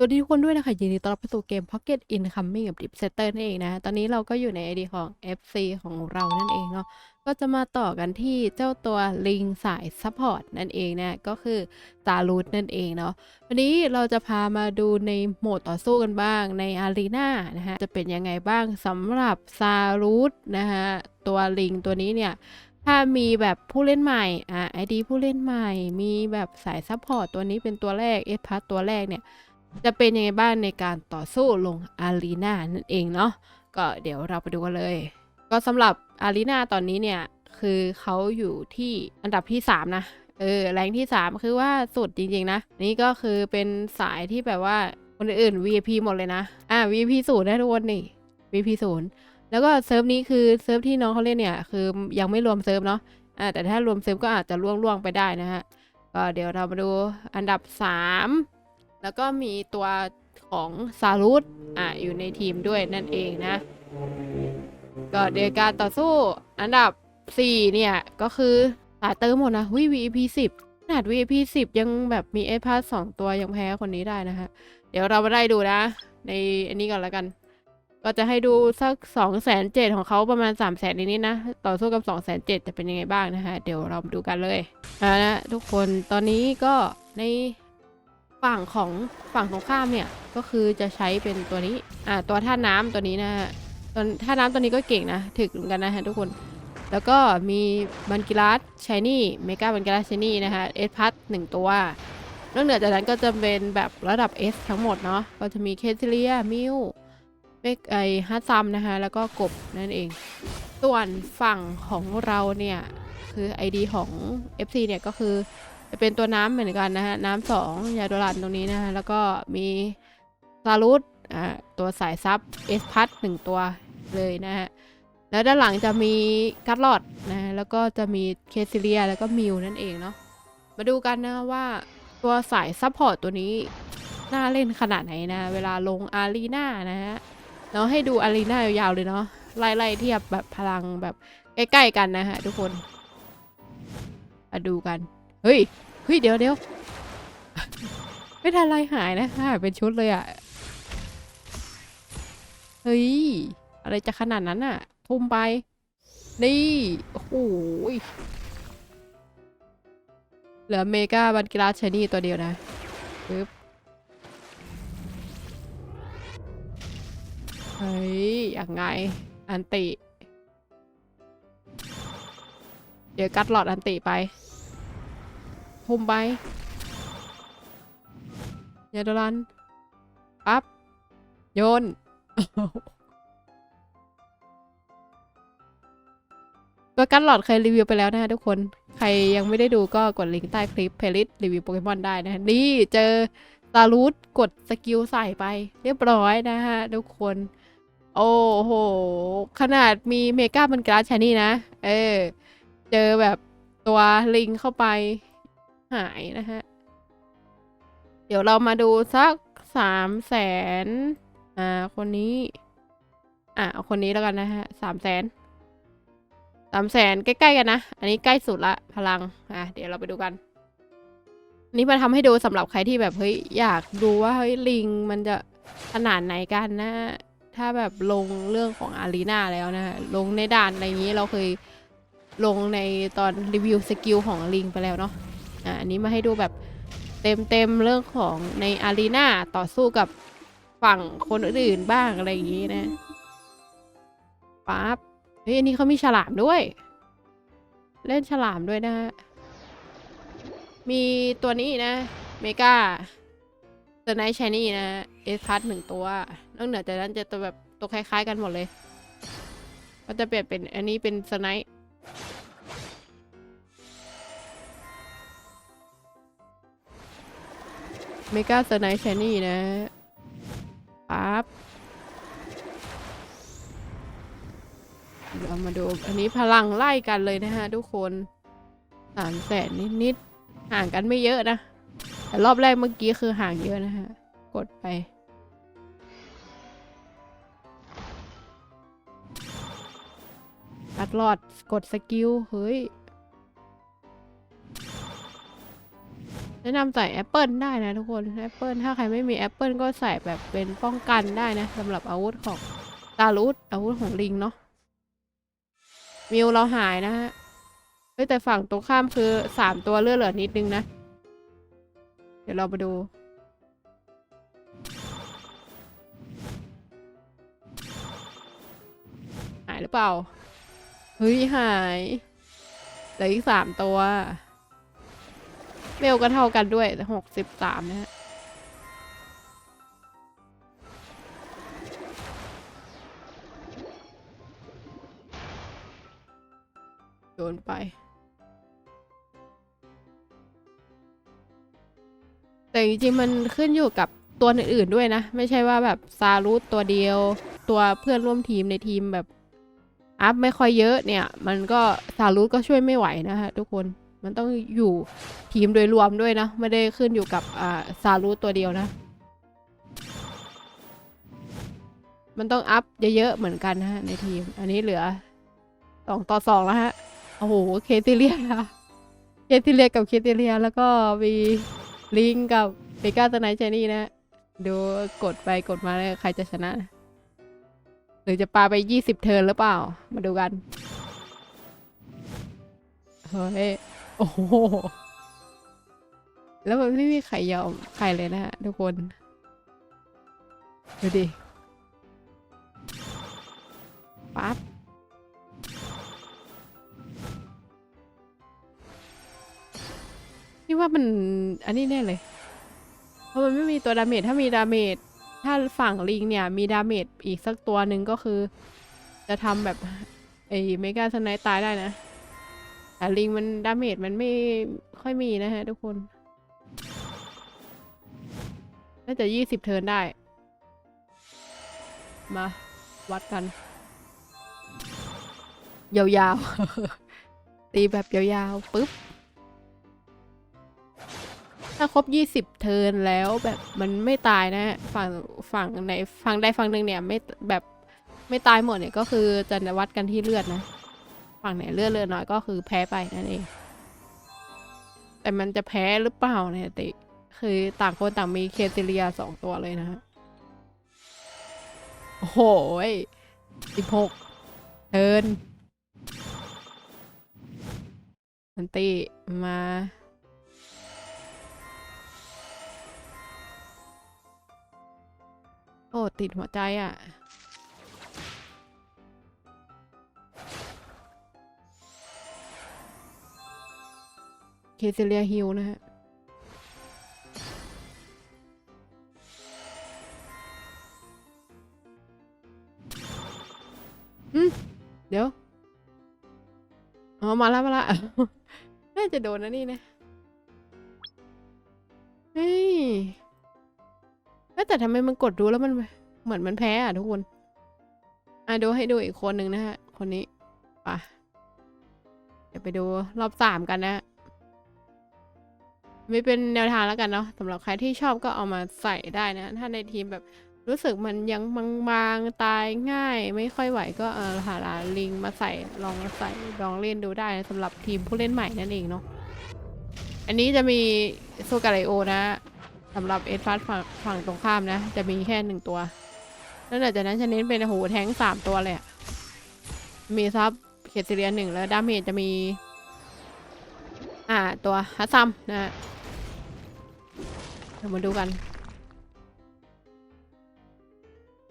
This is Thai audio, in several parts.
สวัสดีทุกคนด้วยนะคะยินดีต้อนรับเข้าสู่เกม Pocket Incoming กับ Deep Setter นั่นเองนะ ตอนนี้เราก็อยู่ใน ID ของ FC ของเรานั่นเองเนาะก็จะมาต่อกันที่เจ้าตัวลิงสายซัพพอร์ตนั่นเองนะ ก็คือตารูทนั่นเองเนาะวันนี้เราจะพามาดูในโหมดต่อสู้กันบ้างในอารีนานะฮะจะเป็นยังไงบ้างสำหรับซารูทนะฮะตัวลิงตัวนี้เนี่ยถ้ามีแบบผู้เล่นใหม่ อะไอดีผู้เล่นใหม่ มีแบบสายซัพพอร์ตตัวนี้เป็นตัวแรกเอสพัทตัวแรกเนี่ย จะเป็นยังไงบ้างในการต่อสู้ลงอารีนานั่นเองเนาะก็เดี๋ยวเราไปดูกันเลย ก็สำหรับอารีนาตอนนี้เนี่ยคือเขาอยู่ที่อันดับที่ 3 นะ เออ แรงที่ 3 คือว่าสุดจริงๆนะ นี่ก็คือเป็นสายที่แบบว่าคนอื่น VIP หมดเลยนะ อ่า VIP ศูนย์นะทุกคนนี่ VIP ศูนย์แล้วก็เซิร์ฟนี้คือเซิร์ฟที่น้องเขาเล่นเนี่ย คือยังไม่รวมเซิร์ฟเนาะ อ่า แต่ถ้ารวมเซิร์ฟก็อาจจะล่วงล่วงๆไปได้นะฮะ ก็เดี๋ยวเรามาดูอันดับ 3 แล้วก็มีตัวของซารุตอะอยู่ในทีมด้วยนั่นเองนะ ก็เดี๋ยวการต่อสู้อันดับ 4 เนี่ย ก็คือสายเติมหมดนะวิ VIP 10ขนาด VIP 10 ยังแบบมีเอพาสองตัวยังแพ้คนนี้ได้นะฮะเดี๋ยวเรามาได้ดูนะ ในอันนี้ก่อนแล้วกัน ก็จะให้ดูสัก2องแสนเจ็ดของเขาประมาณ3ามแสนนิดๆนะ ต่อสู้กับ2องแสนเจ็ดจะเป็นยังไงบ้างนะฮะเดี๋ยวเรามาดูกันเลยเอานะทุกคนตอนนี้ก็ใน ฝั่งของฝั่งตรงข้ามเนี่ยก็คือจะใช้เป็นตัวนี้ อ่า ตัวท่าน้ำตัวนี้นะฮะตัวท่าน้ำตัวนี้ก็เก่งนะถึกเหมือนกันนะฮะทุกคน แล้วก็มีบันกิลัสชายนี่เมกาบันกิลัสชายนี่นะฮะเอสพัทหนึ่งตัวนอกเหนือจากนั้นก็จะเป็นแบบระดับ S ทั้งหมดเนาะก็จะมีเคซิเลียมิวเมกไอฮัตซัมนะคะแล้วก็กบนั่นเอง ส่วนฝั่งของเราเนี่ย คือ ID ของ FC เนี่ยก็คือ จะเป็นตัวน้ำเหมือนกันนะฮะ น้ำสองยาโดรันตรงนี้นะฮะ แล้วก็มีซารุตอ่าตัวสายซับเอสพัทหนึ่งตัวเลยนะฮะ แล้วด้านหลังจะมีกัตลอดนะแล้วก็จะมีเคซิเลียแล้วก็มิวนั่นเองเนาะมาดูกันนะว่าตัวสายซัพพอร์ตตัวนี้น่าเล่นขนาดไหนนะ เวลาลงอารีนานะฮะเราให้ดูอารีนายาวๆเลยเนาะไล่ๆเทียบแบบพลังแบบใกล้ๆกันนะฮะทุกคน มาดูกัน ฮ้ย เฮ้ย เดี๋ยวเดี๋ยวไม่ทันไรหายนะหายเป็นชุดเลยอะเฮ้ย อะไรจะขนาดนั้นอะทุ่มไป นี่ โอ้โหเหลือเมกาบันกิลาชนี่ตัวเดียวนะปึ๊บเฮ้ยยังไง อันติ เดี๋ยวกัดหลอดอันติไป ทุ่มไปยาโดรันปั๊บ โยน ตัวกันหลอดเคยรีวิวไปแล้วนะฮะทุกคน ใครยังไม่ได้ดูก็กดลิงก์ใต้คลิปเพลิสรีวิวโปเกมอนได้นะะนี่เจอตารูทกดสกิลใส่ไป เรียบร้อยนะฮะทุกคน โอ้โห ขนาดมีเมกาบันกราชานี่นะ เออ เจอแบบตัวลิงเข้าไป หายนะฮะเดี๋ยวเรามาดูสักสามแสนอ่า คนนี้ อะเอาคนนี้แล้วกันนะฮะสามแสนสามแสนใกล้ ๆ กันนะ อันนี้ใกล้สุดละพลัง อะ เดี๋ยวเราไปดูกัน อันนี้มาทำให้ดูสำหรับใครที่แบบเฮ้ยอยากดูว่าเฮ้ยลิงมันจะขนาดไหนกันนะ ถ้าแบบลงเรื่องของอารีนาแล้วนะฮะลงในด่านอะไรอย่างนี้เราเคยลงในตอนรีวิวสกิลของลิงไปแล้วเนาะ อะอันนี้มาให้ดูแบบเต็มเต็มๆเรื่องของในอารีนาต่อสู้กับฝั่งคนอื่นบ้างอะไรอย่างนี้นะปั๊บเฮ้ยอันนี้เขามีฉลามด้วย เล่นฉลามด้วยนะฮะมีตัวนี้นะ เมกาเซอร์ไนท์ชนี่นะเอสพัทหนึ่งตัวนอกเหนือจากนั้นจะตัวแบบตัวคล้ายๆกันหมดเลย ก็จะเปลี่ยนเป็นอันนี้เป็นสไนท์ เมกาเซอร์ไนท์ชนี่นะปั๊บเรามาดู อันนี้พลังไล่กันเลยนะฮะทุกคนสามแสนนิดๆ ห่างกันไม่เยอะนะ แต่รอบแรกเมื่อกี้คือห่างเยอะนะฮะ กดไปอัดหลอด กดสกิล เฮ้ย นแนะนำใส่แอปเปิลได้นะทุกคนแอปเปิลถ้าใครไม่มีแอปเปิลก็ใส่แบบเป็นป้องกันได้นะสำหรับอาวุธของตาลูดอาวุธของลิงเนาะมิวเราหายนะฮะเฮ้ยแต่ฝั่งตรงข้ามคือสามตัวเลือดเหลือนิดนึงนะ เดี๋ยวเรามาดูหายหรือเปล่า เฮ้ยหายเหลืออีกสามตัว เมลก็เท่ากันด้วยหกสิบสามนะฮะโยนไป แต่จริงๆมันขึ้นอยู่กับตัวอื่นๆด้วยนะ ไม่ใช่ว่าแบบซารูตตัวเดียว ตัวเพื่อนร่วมทีมในทีมแบบอัพไม่ค่อยเยอะเนี่ย มันก็ซารูตก็ช่วยไม่ไหวนะฮะทุกคน มันต้องอยู่ทีมโดยรวมด้วยนะ ไม่ได้ขึ้นอยู่กับอ่าซารูตัวเดียวนะ มันต้องอัพเยอะๆเหมือนกันนะฮะในทีม อันนี้เหลือสองต่อสองแล้วฮะ โอ้โห เคติเลียนะเคติเลียกับเคติเลีย แล้วก็มีลิงกับเบก้าสไนเจนี่นะ ดูกดไปกดมาเลยใครจะชนะนะ หรือจะปาไปยี่สิบเทิร์นหรือเปล่า มาดูกัน เฮ้ย โอ้โห แล้วมันไม่มีใครยอมใครเลยนะฮะทุกคน ดูดิ ปั๊บ นี่ว่ามันอันนี้แน่เลย เพราะมันไม่มีตัวดาเมจ ถ้ามีดาเมจ ถ้าฝั่งลิงเนี่ย มีดาเมจอีกสักตัวหนึ่งก็คือ จะทำแบบไอ้เมกาสไนตายได้นะ แต่ลิงมันดาเมจมันไม่ค่อยมีนะฮะทุกคน น่าจะยี่สิบเทิร์นได้ มา วัดกัน ยาวๆ ตีแบบยาวๆปุ๊บ ถ้าครบยี่สิบเทิร์นแล้วแบบมันไม่ตายนะ ฝั่งฝั่งในฝั่งใดฝั่งหนึ่งเนี่ยไม่แบบไม่ตายหมดเนี่ยก็คือจะวัดกันที่เลือดนะ ฝั่งไหนเลือดเลือน้อยก็คือแพ้ไปนั่นเอง แต่มันจะแพ้หรือเปล่าเนี่ยติ คือต่างคนต่างมีเคซิเลียสองตัวเลยนะฮะโอ้โหสิบหกเทินมันตีมาโอ้ติดหัวใจอะ เคซิเลียฮิลนะฮะ อืม เดี๋ยว อ๋อ มาแล้วมาแล้วน่าจะโดนนะนี่นะ เฮ้ยแต่ทำไมมันกดดูแล้วมันเหมือนมันแพ้อะทุกคน อะดูให้ดูอีกคนหนึ่งนะฮะ คนนี้ ป่ะ เดี๋ยวไปดูรอบสามกันนะฮะ ไม่เป็นแนวทางแล้วกันเนาะสำหรับใครที่ชอบก็เอามาใส่ได้นะ ถ้าในทีมแบบรู้สึกมันยังบางๆตายง่าย ไม่ค่อยไหวก็เออหาลาลิงมาใส่ลองมาใส่ลองเล่นดูได้นะสำหรับทีมผู้เล่นใหม่นั่นเองเนาะอันนี้จะมีโซกาไลโอนะสำหรับเอสฟัสฝั่งตรงข้ามนะ จะมีแค่หนึ่งตัวแล้วหลังจากนั้นจะเน้นเป็นโอ้โหแท้งสามตัวเลยอะมีซับเคซิเลียหนึ่งแล้วดาเมจจะมี อ่าตัวฮัตซัมนะฮะ เดี๋ยวมาดูกัน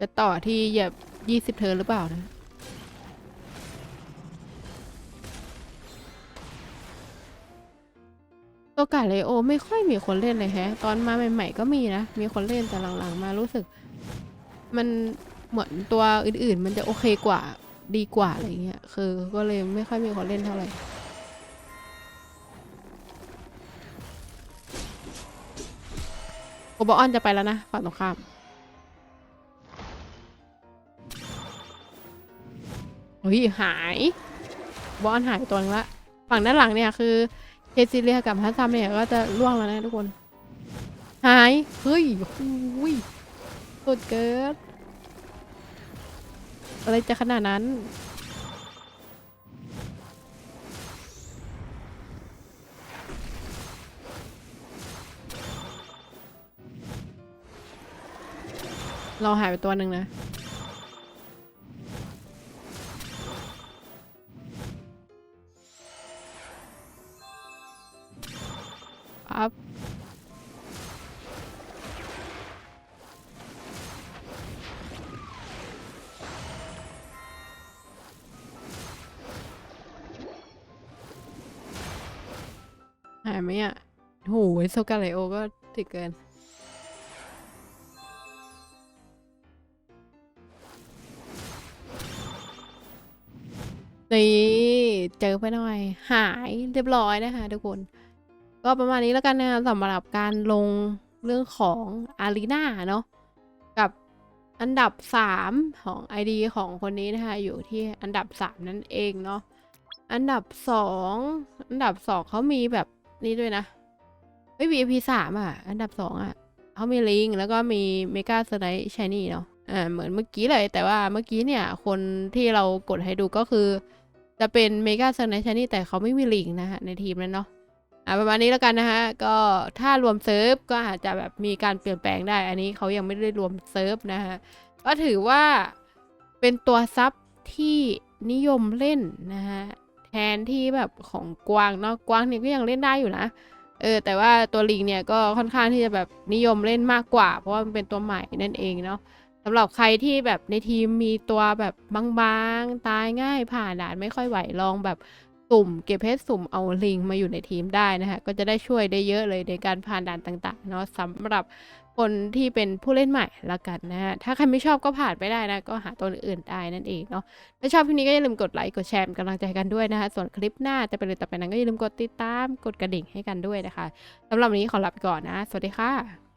จะต่อที่เหยียบยี่สิบเทิร์นหรือเปล่านะโอกาเลโอไม่ค่อยมีคนเล่นเลยแฮะ ตอนมาใหม่ ๆ ก็มีนะ มีคนเล่นแต่หลังๆ มารู้สึก มันเหมือนตัวอื่นๆ มันจะโอเคกว่าดีกว่าอะไรเงี้ย คือก็เลยไม่ค่อยมีคนเล่นเท่าไหร่ โอบออนจะไปแล้วนะฝั่งตรงข้ามเฮ้ยหายบอลหายตัวนึงละ ฝั่งด้านหลังเนี่ยคือเคซิเลียกับฮัสซัมเนี่ยก็จะล่วงแล้วนะทุกคน หาย เฮ้ยหุยสุดเกิด อะไรจะขนาดนั้น เราหายไปตัวหนึ่งนะปั๊บหายไหมอะ โหโซกาเลโอก็ถึกเกิน นี่เจอไปหน่อย หายเรียบร้อยนะคะทุกคน ก็ประมาณนี้แล้วกันนะคะสำหรับการลงเรื่องของอารีนาเนาะกับอันดับ 3 ของ ID ของคนนี้นะคะ อยู่ที่อันดับ 3 นั่นเองเนาะอันดับ 2 อันดับ 2เขามีแบบนี้ด้วยนะเฮ้ย VIP 3อะ อันดับ 2 อะเขามีลิงแล้วก็มีเมกาสไนชายนี่เนาะอ่าเหมือนเมื่อกี้เลย แต่ว่าเมื่อกี้เนี่ย คนที่เรากดให้ดูก็คือ จะเป็นเมกาเซอร์ไนชนี่แต่เขาไม่มีลิงนะฮะในทีมนั้นเนาะอะประมาณนี้แล้วกันนะฮะก็ถ้ารวมเซิร์ฟก็อาจจะแบบมีการเปลี่ยนแปลงได้ อันนี้เขายังไม่ได้รวมเซิร์ฟนะฮะก็ถือว่าเป็นตัวซับที่นิยมเล่นนะฮะแทนที่แบบของกวางเนาะกวางเนี่ยก็ยังเล่นได้อยู่นะเออแต่ว่าตัวลิงเนี่ยก็ค่อนข้างที่จะแบบนิยมเล่นมากกว่า เพราะว่ามันเป็นตัวใหม่นั่นเองเนาะ สำหรับใครที่แบบในทีมมีตัวแบบบางๆ ตายง่ายผ่านด่านไม่ค่อยไหวลองแบบสุ่มเก็บเพชรสุ่มเอาลิงมาอยู่ในทีมได้นะคะก็จะได้ช่วยได้เยอะเลยในการผ่านด่านต่างๆเนาะสำหรับคนที่เป็นผู้เล่นใหม่ละกันนะฮะถ้าใครไม่ชอบก็ผ่านไปได้นะ ก็หาตัวอื่นได้นั่นเองเนาะถ้าชอบคลิปนี้ก็อย่าลืมกดไลค์กดแชร์กำลังใจกันด้วยนะคะส่วนคลิปหน้าจะเป็นอะไรต่อไปนั้นก็อย่าลืมกดติดตามกดกระดิ่งให้กันด้วยนะคะสำหรับวันนี้ขอลาไปก่อนนะ สวัสดีค่ะ